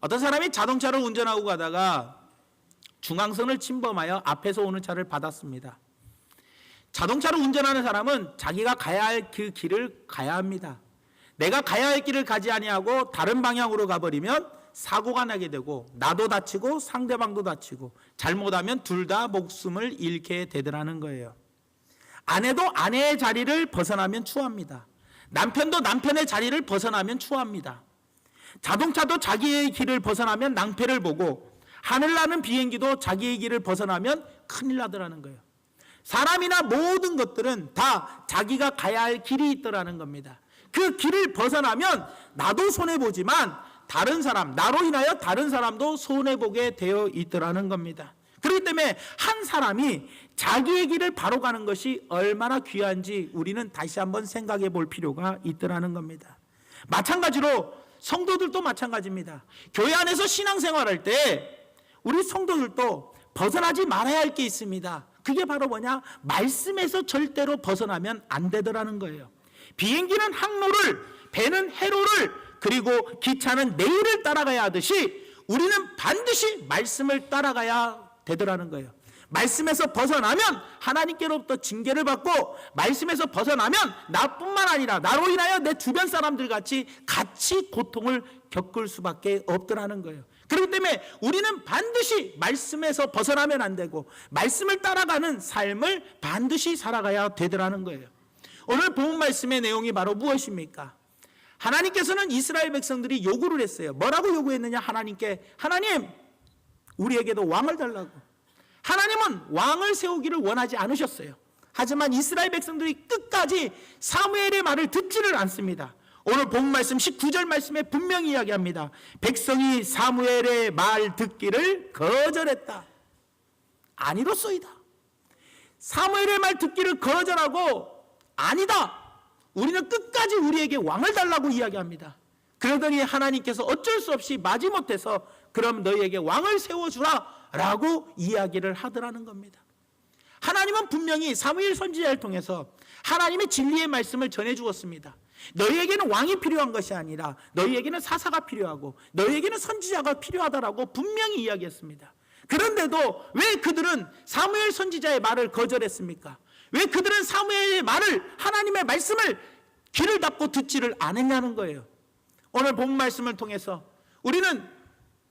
어떤 사람이 자동차를 운전하고 가다가 중앙선을 침범하여 앞에서 오는 차를 받았습니다. 자동차를 운전하는 사람은 자기가 가야 할 그 길을 가야 합니다. 내가 가야 할 길을 가지 아니하고 다른 방향으로 가버리면 사고가 나게 되고 나도 다치고 상대방도 다치고 잘못하면 둘 다 목숨을 잃게 되더라는 거예요. 아내도 아내의 자리를 벗어나면 추합니다. 남편도 남편의 자리를 벗어나면 추합니다. 자동차도 자기의 길을 벗어나면 낭패를 보고 하늘 나는 비행기도 자기의 길을 벗어나면 큰일 나더라는 거예요. 사람이나 모든 것들은 다 자기가 가야 할 길이 있더라는 겁니다. 그 길을 벗어나면 나도 손해보지만 다른 사람, 나로 인하여 다른 사람도 손해보게 되어 있더라는 겁니다. 그렇기 때문에 한 사람이 자기의 길을 바로 가는 것이 얼마나 귀한지 우리는 다시 한번 생각해 볼 필요가 있더라는 겁니다. 마찬가지로 성도들도 마찬가지입니다. 교회 안에서 신앙생활할 때 우리 성도들도 벗어나지 말아야 할 게 있습니다. 그게 바로 뭐냐? 말씀에서 절대로 벗어나면 안 되더라는 거예요. 비행기는 항로를, 배는 해로를, 그리고 기차는 내일을 따라가야 하듯이 우리는 반드시 말씀을 따라가야 되더라는 거예요. 말씀에서 벗어나면 하나님께로부터 징계를 받고 말씀에서 벗어나면 나뿐만 아니라 나로 인하여 내 주변 사람들 같이 같이 고통을 겪을 수밖에 없더라는 거예요. 그렇기 때문에 우리는 반드시 말씀에서 벗어나면 안 되고 말씀을 따라가는 삶을 반드시 살아가야 되더라는 거예요. 오늘 본 말씀의 내용이 바로 무엇입니까? 하나님께서는 이스라엘 백성들이 요구를 했어요. 뭐라고 요구했느냐? 하나님께 하나님 우리에게도 왕을 달라고. 하나님은 왕을 세우기를 원하지 않으셨어요. 하지만 이스라엘 백성들이 끝까지 사무엘의 말을 듣지를 않습니다. 오늘 본 말씀 19절 말씀에 분명히 이야기합니다. 백성이 사무엘의 말 듣기를 거절했다. 아니로소이다. 사무엘의 말 듣기를 거절하고 아니다. 우리는 끝까지 우리에게 왕을 달라고 이야기합니다. 그러더니 하나님께서 어쩔 수 없이 마지못해서 그럼 너희에게 왕을 세워주라 라고 이야기를 하더라는 겁니다. 하나님은 분명히 사무엘 선지자를 통해서 하나님의 진리의 말씀을 전해 주었습니다. 너희에게는 왕이 필요한 것이 아니라 너희에게는 사사가 필요하고 너희에게는 선지자가 필요하다라고 분명히 이야기했습니다. 그런데도 왜 그들은 사무엘 선지자의 말을 거절했습니까? 왜 그들은 사무엘의 말을 하나님의 말씀을 귀를 닫고 듣지를 않았냐는 거예요. 오늘 본 말씀을 통해서 우리는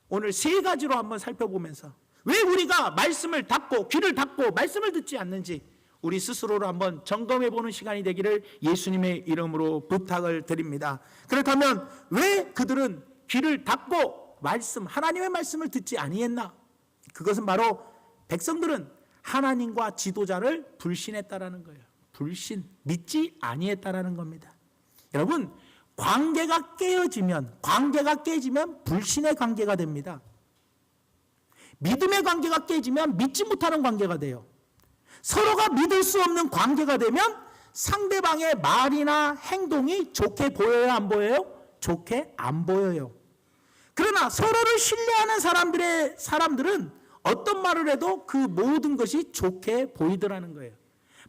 오늘 세 가지로 한번 살펴보면서 왜 우리가 말씀을 닫고 귀를 닫고 말씀을 듣지 않는지 우리 스스로를 한번 점검해 보는 시간이 되기를 예수님의 이름으로 부탁을 드립니다. 그렇다면 왜 그들은 귀를 닫고 말씀 하나님의 말씀을 듣지 아니했나? 그것은 바로 백성들은 하나님과 지도자를 불신했다라는 거예요. 불신, 믿지 아니했다라는 겁니다. 여러분, 관계가 깨어지면 관계가 깨지면 불신의 관계가 됩니다. 믿음의 관계가 깨지면 믿지 못하는 관계가 돼요. 서로가 믿을 수 없는 관계가 되면 상대방의 말이나 행동이 좋게 보여요, 안 보여요? 좋게 안 보여요. 그러나 서로를 신뢰하는 사람들의 사람들은 어떤 말을 해도 그 모든 것이 좋게 보이더라는 거예요.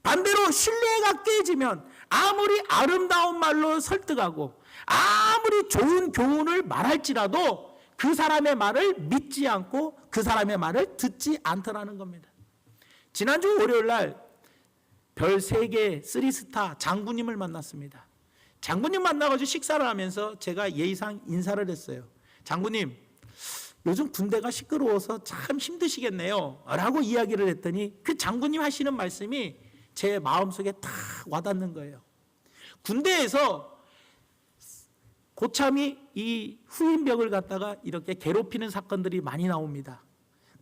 반대로 신뢰가 깨지면 아무리 아름다운 말로 설득하고 아무리 좋은 교훈을 말할지라도 그 사람의 말을 믿지 않고 그 사람의 말을 듣지 않더라는 겁니다. 지난주 월요일 날 별 3개 3스타 장군님을 만났습니다. 장군님 만나가지고 식사를 하면서 제가 예의상 인사를 했어요. 장군님, 요즘 군대가 시끄러워서 참 힘드시겠네요. 라고 이야기를 했더니 그 장군님 하시는 말씀이 제 마음속에 탁 와닿는 거예요. 군대에서 고참이 이 후임병을 갖다가 이렇게 괴롭히는 사건들이 많이 나옵니다.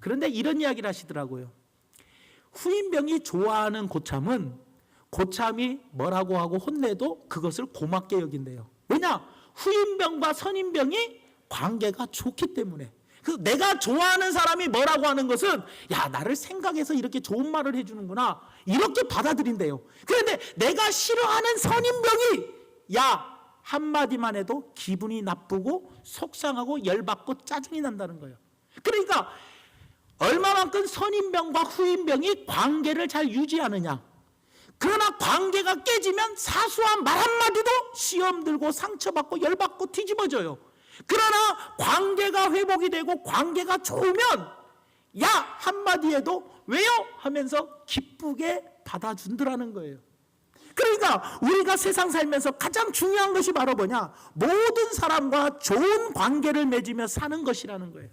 그런데 이런 이야기를 하시더라고요. 후임병이 좋아하는 고참은 고참이 뭐라고 하고 혼내도 그것을 고맙게 여긴대요. 왜냐? 후임병과 선임병이 관계가 좋기 때문에. 그래서 내가 좋아하는 사람이 뭐라고 하는 것은 야 나를 생각해서 이렇게 좋은 말을 해주는구나 이렇게 받아들인대요. 그런데 내가 싫어하는 선임병이 야 한마디만 해도 기분이 나쁘고 속상하고 열받고 짜증이 난다는 거예요. 그러니까 얼마만큼 선임병과 후임병이 관계를 잘 유지하느냐. 그러나 관계가 깨지면 사소한 말 한마디도 시험 들고 상처받고 열받고 뒤집어져요. 그러나 관계가 회복이 되고 관계가 좋으면 야 한마디에도 왜요 하면서 기쁘게 받아준다라는 거예요. 그러니까 우리가 세상 살면서 가장 중요한 것이 바로 뭐냐? 모든 사람과 좋은 관계를 맺으며 사는 것이라는 거예요.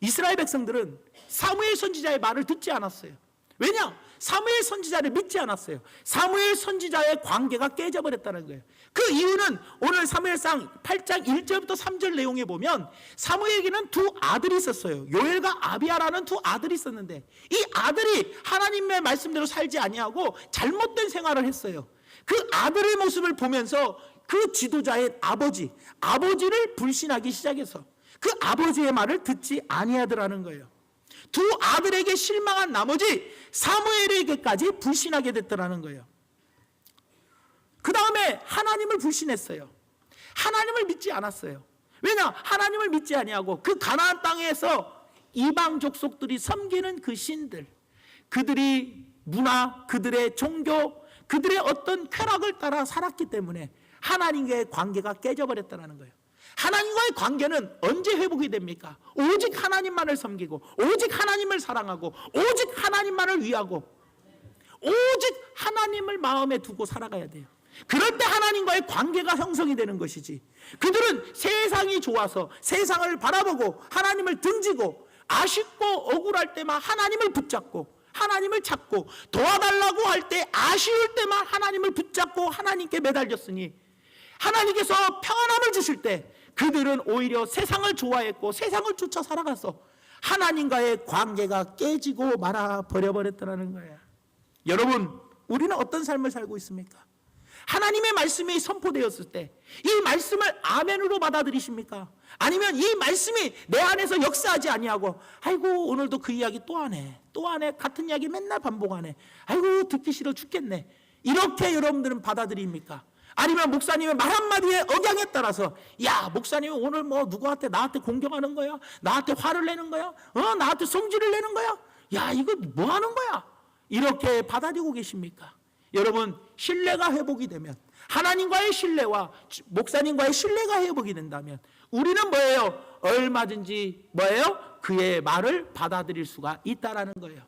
이스라엘 백성들은 사무엘 선지자의 말을 듣지 않았어요. 왜냐? 사무엘 선지자를 믿지 않았어요. 사무엘 선지자의 관계가 깨져버렸다는 거예요. 그 이유는 오늘 사무엘상 8장 1절부터 3절 내용에 보면 사무엘에게는 두 아들이 있었어요. 요엘과 아비아라는 두 아들이 있었는데 이 아들이 하나님의 말씀대로 살지 아니하고 잘못된 생활을 했어요. 그 아들의 모습을 보면서 그 지도자의 아버지, 아버지를 불신하기 시작해서 그 아버지의 말을 듣지 아니하더라는 거예요. 두 아들에게 실망한 나머지 사무엘에게까지 불신하게 됐더라는 거예요. 그 다음에 하나님을 불신했어요. 하나님을 믿지 않았어요. 왜냐? 하나님을 믿지 아니하고 그 가나안 땅에서 이방 족속들이 섬기는 그 신들, 그들이 문화, 그들의 종교, 그들의 어떤 쾌락을 따라 살았기 때문에 하나님과의 관계가 깨져버렸다는 거예요. 하나님과의 관계는 언제 회복이 됩니까? 오직 하나님만을 섬기고, 오직 하나님을 사랑하고, 오직 하나님만을 위하고, 오직 하나님을 마음에 두고 살아가야 돼요. 그럴 때 하나님과의 관계가 형성이 되는 것이지. 그들은 세상이 좋아서 세상을 바라보고 하나님을 등지고 아쉽고 억울할 때만 하나님을 붙잡고 하나님을 찾고 도와달라고 할 때 아쉬울 때만 하나님을 붙잡고 하나님께 매달렸으니 하나님께서 평안함을 주실 때 그들은 오히려 세상을 좋아했고 세상을 쫓아 살아가서 하나님과의 관계가 깨지고 말아 버려버렸다는 거예요. 여러분, 우리는 어떤 삶을 살고 있습니까? 하나님의 말씀이 선포되었을 때 이 말씀을 아멘으로 받아들이십니까? 아니면 이 말씀이 내 안에서 역사하지 아니하고 아이고 오늘도 그 이야기 또 하네 또 하네 같은 이야기 맨날 반복하네 아이고 듣기 싫어 죽겠네 이렇게 여러분들은 받아들입니까? 아니면 목사님의 말 한마디의 억양에 따라서 야 목사님 오늘 뭐 누구한테 나한테 공격하는 거야? 나한테 화를 내는 거야? 어 나한테 성질을 내는 거야? 야 이거 뭐 하는 거야? 이렇게 받아들이고 계십니까? 여러분 신뢰가 회복이 되면 하나님과의 신뢰와 목사님과의 신뢰가 회복이 된다면 우리는 뭐예요? 얼마든지 뭐예요? 그의 말을 받아들일 수가 있다라는 거예요.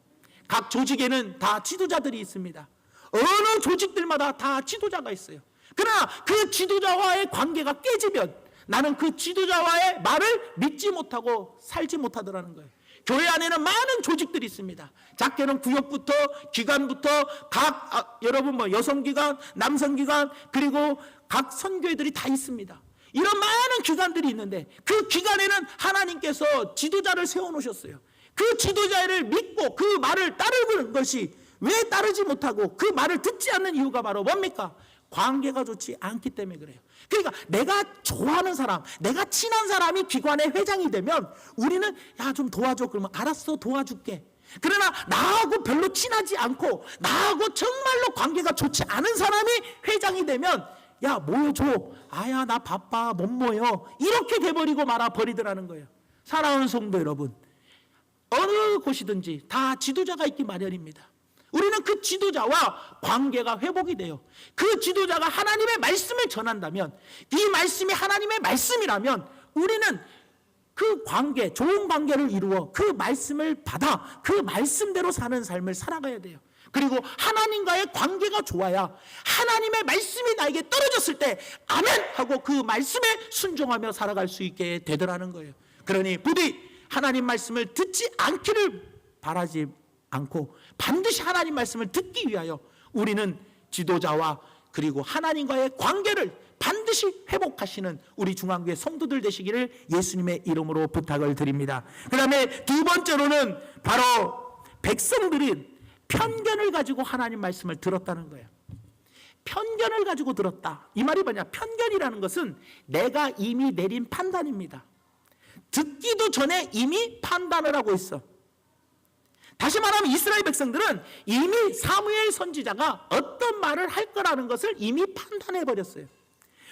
각 조직에는 다 지도자들이 있습니다. 어느 조직들마다 다 지도자가 있어요. 그러나 그 지도자와의 관계가 깨지면 나는 그 지도자와의 말을 믿지 못하고 살지 못하더라는 거예요. 교회 안에는 많은 조직들이 있습니다. 작게는 구역부터 기관부터 각 아, 여러분 뭐 여성 기관, 남성 기관 그리고 각 선교회들이 다 있습니다. 이런 많은 기관들이 있는데 그 기관에는 하나님께서 지도자를 세워 놓으셨어요. 그 지도자를 믿고 그 말을 따르는 것이 왜 따르지 못하고 그 말을 듣지 않는 이유가 바로 뭡니까? 관계가 좋지 않기 때문에 그래요. 그러니까 내가 좋아하는 사람, 내가 친한 사람이 기관의 회장이 되면 우리는 야 좀 도와줘 그러면 알았어 도와줄게. 그러나 나하고 별로 친하지 않고 나하고 정말로 관계가 좋지 않은 사람이 회장이 되면 야 모여줘. 아야 나 바빠 못 모여. 이렇게 돼버리고 말아 버리더라는 거예요. 사랑하는 성도 여러분, 어느 곳이든지 다 지도자가 있기 마련입니다. 우리는 그 지도자와 관계가 회복이 돼요. 그 지도자가 하나님의 말씀을 전한다면, 이 말씀이 하나님의 말씀이라면, 우리는 그 관계, 좋은 관계를 이루어 그 말씀을 받아 그 말씀대로 사는 삶을 살아가야 돼요. 그리고 하나님과의 관계가 좋아야 하나님의 말씀이 나에게 떨어졌을 때 아멘 하고 그 말씀에 순종하며 살아갈 수 있게 되더라는 거예요. 그러니 부디 하나님 말씀을 듣지 않기를 바라지 않고 반드시 하나님 말씀을 듣기 위하여 우리는 지도자와 그리고 하나님과의 관계를 반드시 회복하시는 우리 중앙교회 성도들 되시기를 예수님의 이름으로 부탁을 드립니다. 그 다음에 두 번째로는 바로 백성들이 편견을 가지고 하나님 말씀을 들었다는 거예요. 편견을 가지고 들었다. 이 말이 뭐냐? 편견이라는 것은 내가 이미 내린 판단입니다. 듣기도 전에 이미 판단을 하고 있어. 다시 말하면 이스라엘 백성들은 이미 사무엘 선지자가 어떤 말을 할 거라는 것을 이미 판단해 버렸어요.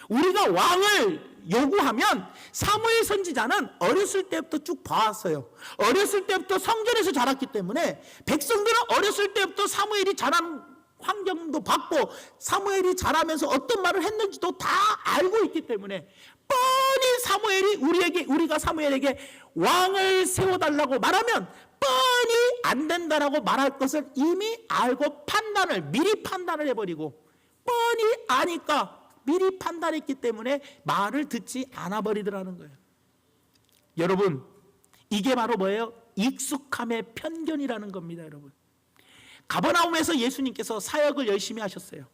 우리가 왕을 요구하면 사무엘 선지자는 어렸을 때부터 쭉 봐왔어요. 어렸을 때부터 성전에서 자랐기 때문에 백성들은 어렸을 때부터 사무엘이 자란 환경도 봤고 사무엘이 자라면서 어떤 말을 했는지도 다 알고 있기 때문에 뻔히 사무엘이 우리에게 우리가 사무엘에게 왕을 세워달라고 말하면 뻔히 안 된다라고 말할 것을 이미 알고 판단을 미리 판단을 해버리고 뻔히 아니까 미리 판단했기 때문에 말을 듣지 않아 버리더라는 거예요. 여러분 이게 바로 뭐예요? 익숙함의 편견이라는 겁니다, 여러분. 가버나움에서 예수님께서 사역을 열심히 하셨어요.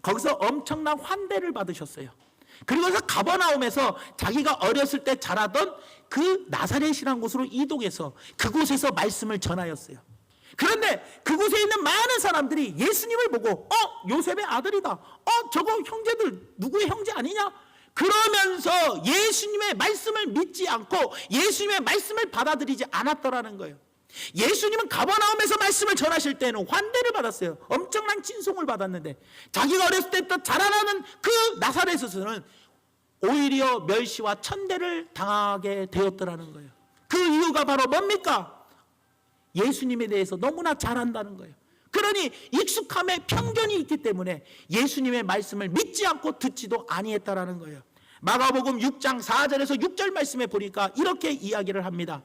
거기서 엄청난 환대를 받으셨어요. 그리고서 가버나움에서 자기가 어렸을 때 자라던 그 나사렛이라는 곳으로 이동해서 그곳에서 말씀을 전하였어요. 그런데 그곳에 있는 많은 사람들이 예수님을 보고 어 요셉의 아들이다. 어 저거 형제들 누구의 형제 아니냐? 그러면서 예수님의 말씀을 믿지 않고 예수님의 말씀을 받아들이지 않았더라는 거예요. 예수님은 가버나움에서 말씀을 전하실 때는 환대를 받았어요. 엄청난 찐송을 받았는데 자기가 어렸을 때부터 자라나는 그 나사렛에서는 오히려 멸시와 천대를 당하게 되었더라는 거예요. 그 이유가 바로 뭡니까? 예수님에 대해서 너무나 잘한다는 거예요. 그러니 익숙함에 편견이 있기 때문에 예수님의 말씀을 믿지 않고 듣지도 아니했다라는 거예요. 마가복음 6장 4절에서 6절 말씀에 보니까 이렇게 이야기를 합니다.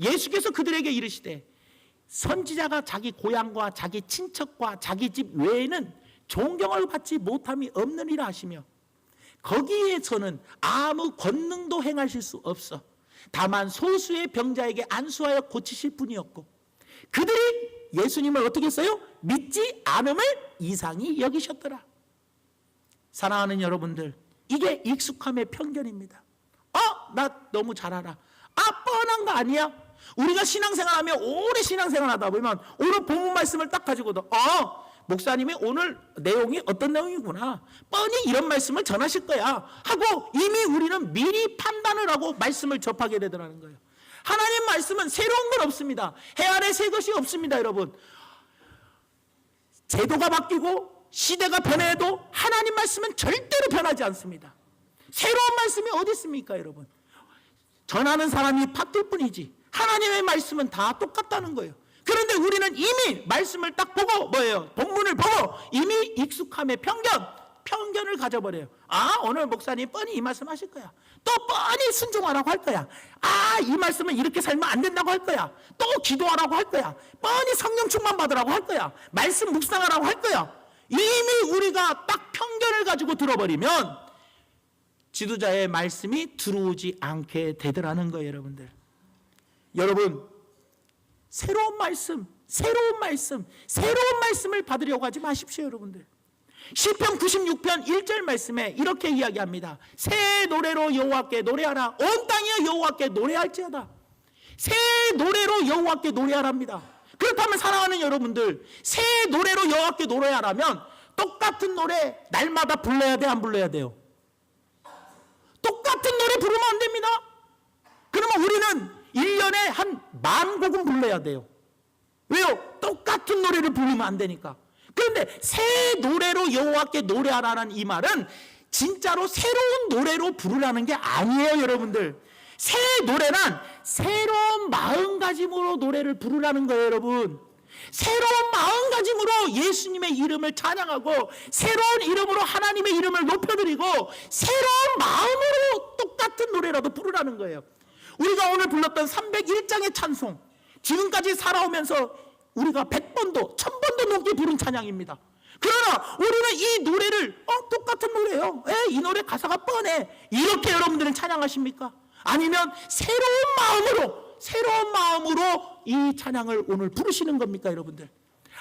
예수께서 그들에게 이르시되 선지자가 자기 고향과 자기 친척과 자기 집 외에는 존경을 받지 못함이 없느니라 하시며 거기에서는 아무 권능도 행하실 수 없어 다만 소수의 병자에게 안수하여 고치실 뿐이었고 그들이 예수님을 어떻게 했어요? 믿지 않음을 이상히 여기셨더라 사랑하는 여러분들 이게 익숙함의 편견입니다 어? 나 너무 잘 알아 아 뻔한 거 아니야? 우리가 신앙생활하면 오래 신앙생활 하다 보면 오늘 본문 말씀을 딱 가지고도 어 목사님이 오늘 내용이 어떤 내용이구나. 뻔히 이런 말씀을 전하실 거야. 하고 이미 우리는 미리 판단을 하고 말씀을 접하게 되더라는 거예요. 하나님 말씀은 새로운 건 없습니다. 해 아래 새 것이 없습니다 여러분. 제도가 바뀌고 시대가 변해도 하나님 말씀은 절대로 변하지 않습니다. 새로운 말씀이 어디 있습니까 여러분? 전하는 사람이 바뀔 뿐이지 하나님의 말씀은 다 똑같다는 거예요. 그런데 우리는 이미 말씀을 딱 보고 뭐예요? 본문을 보고 이미 익숙함의 편견, 편견을 가져버려요. 아 오늘 목사님 뻔히 이 말씀 하실 거야. 또 뻔히 순종하라고 할 거야. 아 이 말씀은 이렇게 살면 안 된다고 할 거야. 또 기도하라고 할 거야. 뻔히 성령 충만 받으라고 할 거야. 말씀 묵상하라고 할 거야. 이미 우리가 딱 편견을 가지고 들어버리면 지도자의 말씀이 들어오지 않게 되더라는 거예요, 여러분들. 여러분, 새로운 말씀, 새로운 말씀, 새로운 말씀을 받으려고 하지 마십시오, 여러분들. 시편 96편 1절 말씀에 이렇게 이야기합니다. 새 노래로 여호와께 노래하라. 온 땅이 여호와께 노래할지어다. 새 노래로 여호와께 노래하랍니다. 그렇다면 사랑하는 여러분들, 새 노래로 여호와께 노래하라면 똑같은 노래 날마다 불러야 돼, 안 불러야 돼요? 똑같은 노래 부르면 안 됩니다. 그러면 우리는 1년에 한 만 곡은 불러야 돼요. 왜요? 똑같은 노래를 부르면 안 되니까. 그런데 새 노래로 여호와께 노래하라는 이 말은 진짜로 새로운 노래로 부르라는 게 아니에요, 여러분들. 새 노래란 새로운 마음가짐으로 노래를 부르라는 거예요, 여러분. 새로운 마음가짐으로 예수님의 이름을 찬양하고 새로운 이름으로 하나님의 이름을 높여드리고 새로운 마음으로 똑같은 노래라도 부르라는 거예요. 우리가 오늘 불렀던 301장의 찬송 지금까지 살아오면서 우리가 100번도 1000번도 넘게 부른 찬양입니다. 그러나 우리는 이 노래를 어 똑같은 노래예요. 에, 이 노래 가사가 뻔해. 이렇게 여러분들은 찬양하십니까? 아니면 새로운 마음으로 새로운 마음으로 이 찬양을 오늘 부르시는 겁니까, 여러분들?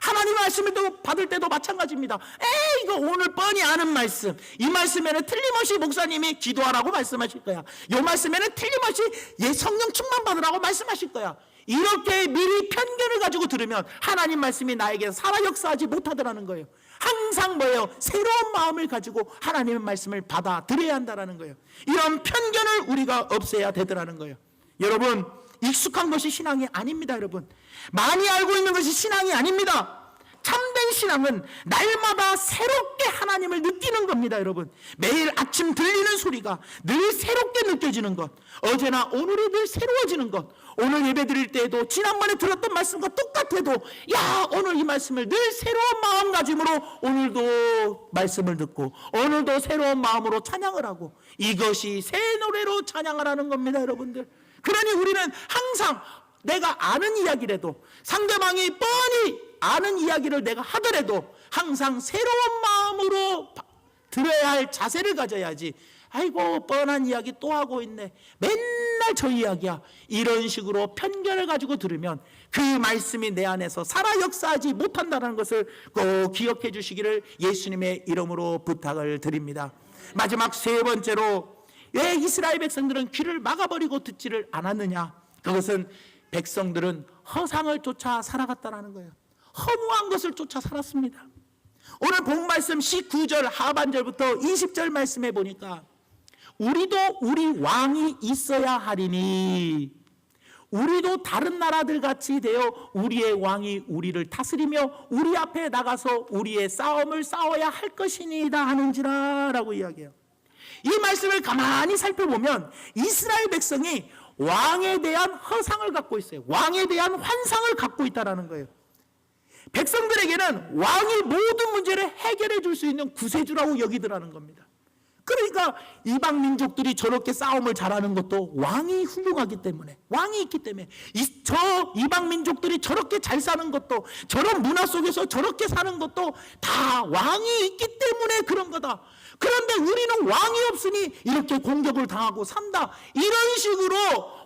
하나님 말씀을 또 받을 때도 마찬가지입니다. 에 이거 오늘 뻔히 아는 말씀. 이 말씀에는 틀림없이 목사님이 기도하라고 말씀하실 거야. 이 말씀에는 틀림없이 예 성령 충만 받으라고 말씀하실 거야. 이렇게 미리 편견을 가지고 들으면 하나님 말씀이 나에게 살아 역사하지 못하더라는 거예요. 항상 뭐예요? 새로운 마음을 가지고 하나님의 말씀을 받아들여야 한다라는 거예요. 이런 편견을 우리가 없애야 되더라는 거예요. 여러분, 익숙한 것이 신앙이 아닙니다, 여러분. 많이 알고 있는 것이 신앙이 아닙니다. 참된 신앙은 날마다 새롭게 하나님을 느끼는 겁니다, 여러분. 매일 아침 들리는 소리가 늘 새롭게 느껴지는 것. 어제나 오늘이 늘 새로워지는 것. 오늘 예배 드릴 때에도 지난번에 들었던 말씀과 똑같아도 야, 오늘 이 말씀을 늘 새로운 마음가짐으로 오늘도 말씀을 듣고 오늘도 새로운 마음으로 찬양을 하고 이것이 새 노래로 찬양을 하는 겁니다, 여러분들. 그러니 우리는 항상 내가 아는 이야기라도 상대방이 뻔히 아는 이야기를 내가 하더라도 항상 새로운 마음으로 바- 들어야 할 자세를 가져야지. 아이고 뻔한 이야기 또 하고 있네. 맨날 저 이야기야. 이런 식으로 편견을 가지고 들으면 그 말씀이 내 안에서 살아 역사하지 못한다는 것을 꼭 기억해 주시기를 예수님의 이름으로 부탁을 드립니다. 마지막 세 번째로 왜 이스라엘 백성들은 귀를 막아버리고 듣지를 않았느냐? 그것은 백성들은 허상을 쫓아 살아갔다라는 거예요. 허무한 것을 쫓아 살았습니다. 오늘 본 말씀 19절 하반절부터 20절 말씀해 보니까 우리도 우리 왕이 있어야 하리니 우리도 다른 나라들 같이 되어 우리의 왕이 우리를 다스리며 우리 앞에 나가서 우리의 싸움을 싸워야 할 것이니이다 하는지라라고 이야기해요. 이 말씀을 가만히 살펴보면 이스라엘 백성이 왕에 대한 허상을 갖고 있어요. 왕에 대한 환상을 갖고 있다라는 거예요. 백성들에게는 왕이 모든 문제를 해결해 줄 수 있는 구세주라고 여기더라는 겁니다. 그러니까 이방 민족들이 저렇게 싸움을 잘하는 것도 왕이 훌륭하기 때문에 왕이 있기 때문에 이, 저 이방 민족들이 저렇게 잘 사는 것도 저런 문화 속에서 저렇게 사는 것도 다 왕이 있기 때문에 그런 거다. 그런데 우리는 왕이 없으니 이렇게 공격을 당하고 산다. 이런 식으로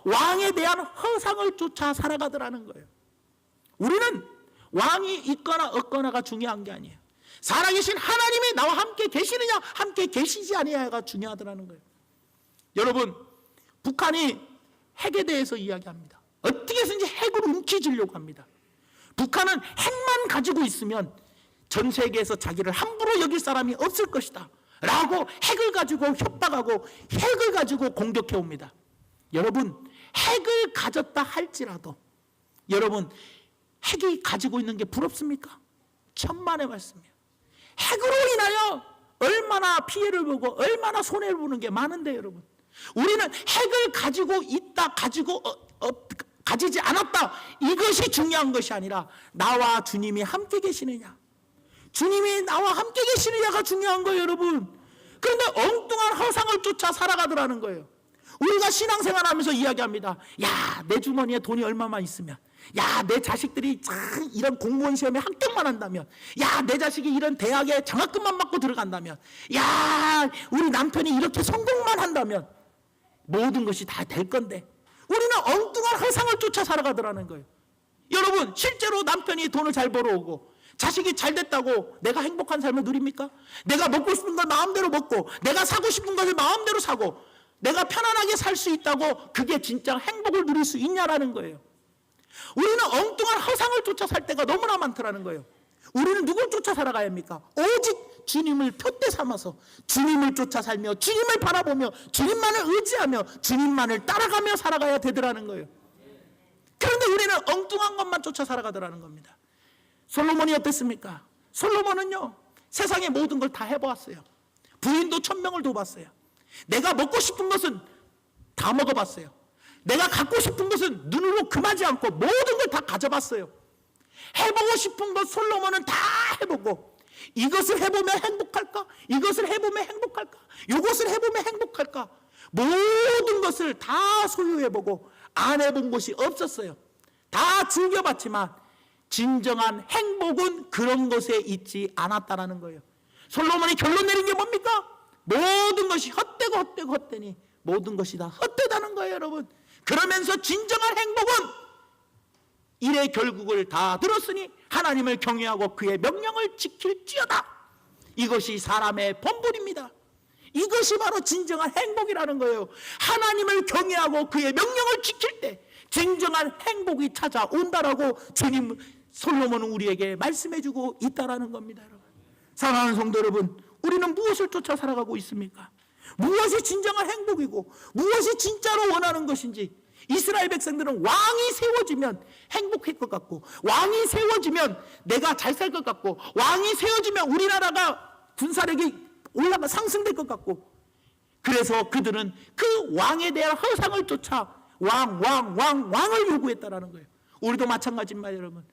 왕에 대한 허상을 쫓아 살아가더라는 거예요. 우리는 왕이 있거나 없거나가 중요한 게 아니에요. 살아계신 하나님이 나와 함께 계시느냐, 함께 계시지 아니냐가 중요하더라는 거예요. 여러분, 북한이 핵에 대해서 이야기합니다. 어떻게 해서든지 핵으로 움켜쥐려고 합니다. 북한은 핵만 가지고 있으면 전 세계에서 자기를 함부로 여길 사람이 없을 것이다. 라고 핵을 가지고 협박하고 핵을 가지고 공격해 옵니다. 여러분, 핵을 가졌다 할지라도 여러분, 핵이 가지고 있는 게 부럽습니까? 천만의 말씀이에요. 핵으로 인하여 얼마나 피해를 보고 얼마나 손해를 보는 게 많은데 여러분. 우리는 핵을 가지고 있다, 가지고 어, 어, 가지지 않았다. 이것이 중요한 것이 아니라 나와 주님이 함께 계시느냐. 주님이 나와 함께 계시느냐가 중요한 거예요, 여러분. 그런데 엉뚱한 허상을 쫓아 살아가더라는 거예요. 우리가 신앙생활 하면서 이야기합니다. 야, 내 주머니에 돈이 얼마만 있으면. 야, 내 자식들이 참 이런 공무원 시험에 합격만 한다면. 야, 내 자식이 이런 대학에 장학금만 받고 들어간다면. 야, 우리 남편이 이렇게 성공만 한다면. 모든 것이 다 될 건데. 우리는 엉뚱한 허상을 쫓아 살아가더라는 거예요. 여러분, 실제로 남편이 돈을 잘 벌어오고 자식이 잘 됐다고 내가 행복한 삶을 누립니까? 내가 먹고 싶은 걸 마음대로 먹고 내가 사고 싶은 것을 마음대로 사고 내가 편안하게 살 수 있다고 그게 진짜 행복을 누릴 수 있냐라는 거예요. 우리는 엉뚱한 허상을 쫓아 살 때가 너무나 많더라는 거예요. 우리는 누굴 쫓아 살아가야 합니까? 오직 주님을 표대 삼아서 주님을 쫓아 살며 주님을 바라보며 주님만을 의지하며 주님만을 따라가며 살아가야 되더라는 거예요. 그런데 우리는 엉뚱한 것만 쫓아 살아가더라는 겁니다. 솔로몬이 어땠습니까? 솔로몬은요, 세상의 모든 걸 다 해보았어요. 부인도 천명을 둬봤어요. 내가 먹고 싶은 것은 다 먹어봤어요. 내가 갖고 싶은 것은 눈으로 금하지 않고 모든 걸 다 가져봤어요. 해보고 싶은 것 솔로몬은 다 해보고 이것을 해보면 행복할까? 이것을 해보면 행복할까? 이것을 해보면 행복할까? 모든 것을 다 소유해보고 안 해본 것이 없었어요. 다 즐겨봤지만 진정한 행복은 그런 것에 있지 않았다라는 거예요. 솔로몬이 결론 내린 게 뭡니까? 모든 것이 헛되고 헛되고 헛되니 모든 것이 다 헛되다는 거예요, 여러분. 그러면서 진정한 행복은 일의 결국을 다 들었으니 하나님을 경외하고 그의 명령을 지킬지어다. 이것이 사람의 본분입니다. 이것이 바로 진정한 행복이라는 거예요. 하나님을 경외하고 그의 명령을 지킬 때 진정한 행복이 찾아온다라고 주님 솔로몬은 우리에게 말씀해주고 있다라는 겁니다, 여러분. 사랑하는 성도 여러분, 우리는 무엇을 쫓아 살아가고 있습니까? 무엇이 진정한 행복이고 무엇이 진짜로 원하는 것인지 이스라엘 백성들은 왕이 세워지면 행복할 것 같고 왕이 세워지면 내가 잘 살 것 같고 왕이 세워지면 우리나라가 군사력이 올라가 상승될 것 같고 그래서 그들은 그 왕에 대한 허상을 쫓아 왕, 왕, 왕, 왕을 요구했다라는 거예요. 우리도 마찬가지입니다, 여러분.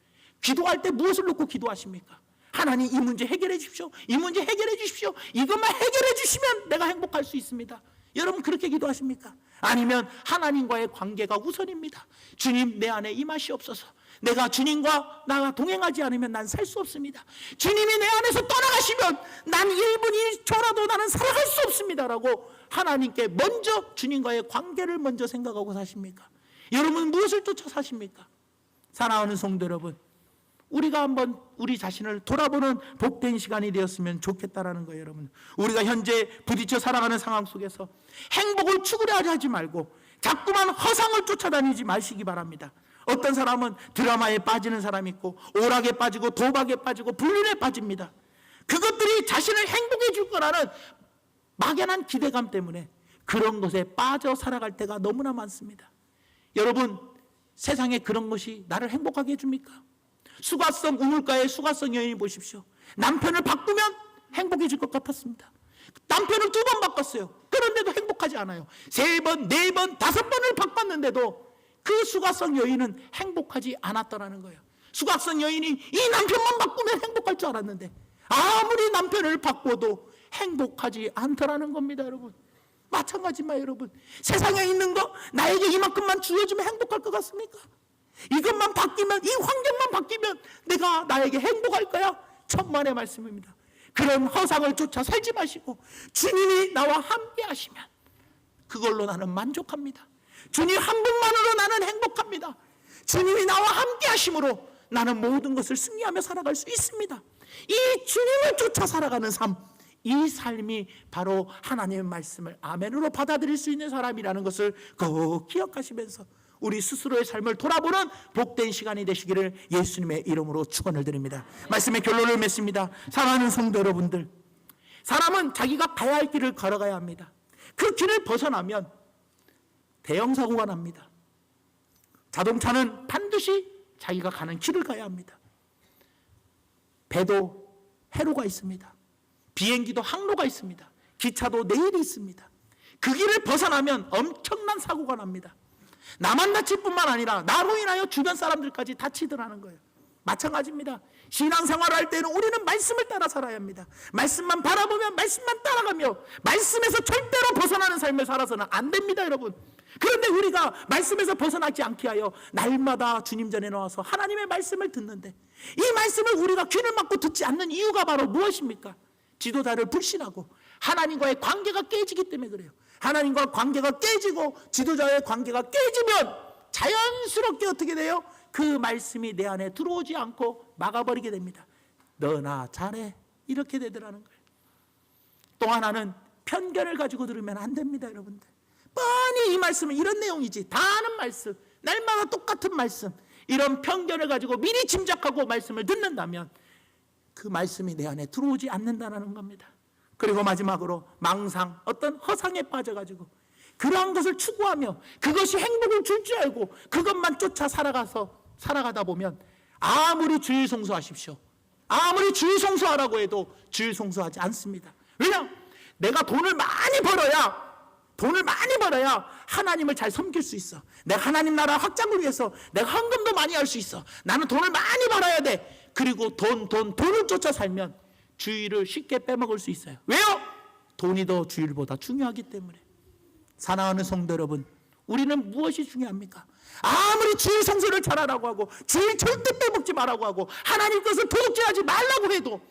기도할 때 무엇을 놓고 기도하십니까? 하나님 이 문제 해결해 주십시오. 이 문제 해결해 주십시오. 이것만 해결해 주시면 내가 행복할 수 있습니다. 여러분 그렇게 기도하십니까? 아니면 하나님과의 관계가 우선입니다. 주님 내 안에 임하시옵소서. 내가 주님과 나가 동행하지 않으면 난 살 수 없습니다. 주님이 내 안에서 떠나가시면 난 1분 1초라도 나는 살아갈 수 없습니다라고 하나님께 먼저 주님과의 관계를 먼저 생각하고 사십니까? 여러분 무엇을 쫓아 사십니까? 사랑하는 성도 여러분, 우리가 한번 우리 자신을 돌아보는 복된 시간이 되었으면 좋겠다라는 거예요, 여러분. 우리가 현재 부딪혀 살아가는 상황 속에서 행복을 추구하려 하지 말고 자꾸만 허상을 쫓아다니지 마시기 바랍니다. 어떤 사람은 드라마에 빠지는 사람이 있고 오락에 빠지고 도박에 빠지고 불륜에 빠집니다. 그것들이 자신을 행복해 줄 거라는 막연한 기대감 때문에 그런 것에 빠져 살아갈 때가 너무나 많습니다. 여러분, 세상에 그런 것이 나를 행복하게 해줍니까? 수가성 우물가의 수가성 여인이 보십시오. 남편을 바꾸면 행복해질 것 같았습니다. 남편을 두 번 바꿨어요. 그런데도 행복하지 않아요. 세 번, 네 번, 다섯 번을 바꿨는데도 그 수가성 여인은 행복하지 않았더라는 거예요. 수가성 여인이 이 남편만 바꾸면 행복할 줄 알았는데 아무리 남편을 바꿔도 행복하지 않더라는 겁니다, 여러분. 마찬가지만 여러분. 세상에 있는 거 나에게 이만큼만 주어지면 행복할 것 같습니까? 이것만 바뀌면 이 환경만 바뀌면 내가 나에게 행복할 거야? 천만의 말씀입니다. 그런 허상을 쫓아 살지 마시고 주님이 나와 함께 하시면 그걸로 나는 만족합니다. 주님 한 분만으로 나는 행복합니다. 주님이 나와 함께 하심으로 나는 모든 것을 승리하며 살아갈 수 있습니다. 이 주님을 쫓아 살아가는 삶, 이 삶이 바로 하나님의 말씀을 아멘으로 받아들일 수 있는 사람이라는 것을 꼭 기억하시면서 우리 스스로의 삶을 돌아보는 복된 시간이 되시기를 예수님의 이름으로 축원을 드립니다. 말씀의 결론을 맺습니다. 사랑하는 성도 여러분들, 사람은 자기가 가야 할 길을 걸어가야 합니다. 그 길을 벗어나면 대형 사고가 납니다. 자동차는 반드시 자기가 가는 길을 가야 합니다. 배도 해로가 있습니다. 비행기도 항로가 있습니다. 기차도 내일이 있습니다. 그 길을 벗어나면 엄청난 사고가 납니다. 나만 다칠 뿐만 아니라 나로 인하여 주변 사람들까지 다치더라는 거예요. 마찬가지입니다. 신앙생활 할 때는 우리는 말씀을 따라 살아야 합니다. 말씀만 바라보면 말씀만 따라가며 말씀에서 절대로 벗어나는 삶을 살아서는 안 됩니다, 여러분. 그런데 우리가 말씀에서 벗어나지 않게 하여 날마다 주님 전에 나와서 하나님의 말씀을 듣는데 이 말씀을 우리가 귀를 막고 듣지 않는 이유가 바로 무엇입니까? 지도자를 불신하고 하나님과의 관계가 깨지기 때문에 그래요. 하나님과 관계가 깨지고 지도자의 관계가 깨지면 자연스럽게 어떻게 돼요? 그 말씀이 내 안에 들어오지 않고 막아버리게 됩니다. 너나 잘해 이렇게 되더라는 거예요. 또 하나는 편견을 가지고 들으면 안 됩니다, 여러분들. 뻔히 이 말씀은 이런 내용이지. 다 아는 말씀, 날마다 똑같은 말씀. 이런 편견을 가지고 미리 짐작하고 말씀을 듣는다면 그 말씀이 내 안에 들어오지 않는다는 겁니다. 그리고 마지막으로 망상, 어떤 허상에 빠져가지고 그러한 것을 추구하며 그것이 행복을 줄 줄 알고 그것만 쫓아 살아가서 살아가다 보면 아무리 주일 송수하십시오. 아무리 주일 송수하라고 해도 주일 송수하지 않습니다. 왜냐? 내가 돈을 많이 벌어야 돈을 많이 벌어야 하나님을 잘 섬길 수 있어. 내가 하나님 나라 확장을 위해서 내가 헌금도 많이 할 수 있어. 나는 돈을 많이 벌어야 돼. 그리고 돈, 돈, 돈을 쫓아 살면 주일을 쉽게 빼먹을 수 있어요. 왜요? 돈이 더 주일보다 중요하기 때문에. 사랑하는 성도 여러분, 우리는 무엇이 중요합니까? 아무리 주일 성수를 잘하라고 하고 주일 절대 빼먹지 말라고 하고 하나님 것을 도둑질하지 말라고 해도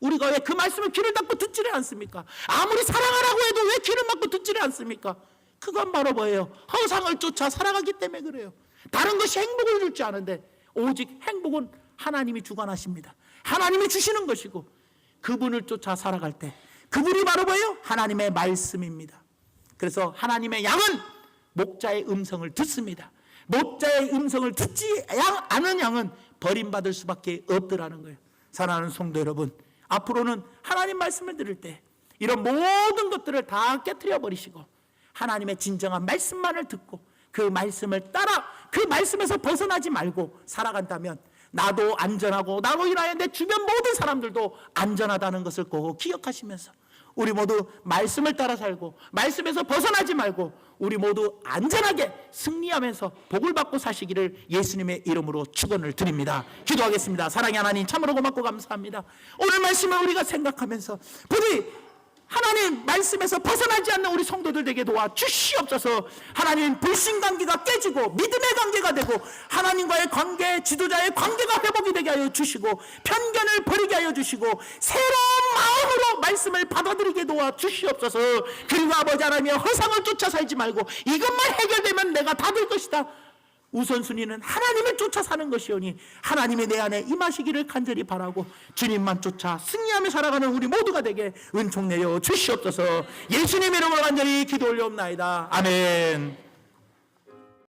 우리가 왜 그 말씀을 귀를 닫고 듣지를 않습니까? 아무리 사랑하라고 해도 왜 귀를 막고 듣지를 않습니까? 그건 바로 뭐예요? 허상을 쫓아 살아가기 때문에 그래요. 다른 것이 행복을 줄지 아는데 오직 행복은 하나님이 주관하십니다. 하나님이 주시는 것이고 그분을 쫓아 살아갈 때 그분이 바로 뭐예요? 하나님의 말씀입니다. 그래서 하나님의 양은 목자의 음성을 듣습니다. 목자의 음성을 듣지 않은 양은 버림받을 수밖에 없더라는 거예요. 사랑하는 성도 여러분, 앞으로는 하나님 말씀을 들을 때 이런 모든 것들을 다 깨뜨려 버리시고 하나님의 진정한 말씀만을 듣고 그그 말씀을 따라 그 말씀에서 벗어나지 말고 살아간다면 나도 안전하고 나로 인하여 내 주변 모든 사람들도 안전하다는 것을 꼭 기억하시면서 우리 모두 말씀을 따라 살고 말씀에서 벗어나지 말고 우리 모두 안전하게 승리하면서 복을 받고 사시기를 예수님의 이름으로 축원을 드립니다. 기도하겠습니다. 사랑의 하나님 참으로 고맙고 감사합니다. 오늘 말씀을 우리가 생각하면서 부디 하나님 말씀에서 벗어나지 않는 우리 성도들 되게 도와 주시옵소서. 하나님 불신 관계가 깨지고 믿음의 관계가 되고 하나님과의 관계 지도자의 관계가 회복이 되게 하여 주시고 편견을 버리게 하여 주시고 새로운 마음으로 말씀을 받아들이게 도와 주시옵소서. 그리고 아버지 하나님의 허상을 쫓아 살지 말고 이것만 해결되면 내가 다 될 것이다 우선순위는 하나님을 쫓아 사는 것이오니 하나님이 내 안에 임하시기를 간절히 바라고 주님만 쫓아 승리하며 살아가는 우리 모두가 되게 은총 내려 주시옵소서. 예수님 이름으로 간절히 기도 올려옵나이다. 아멘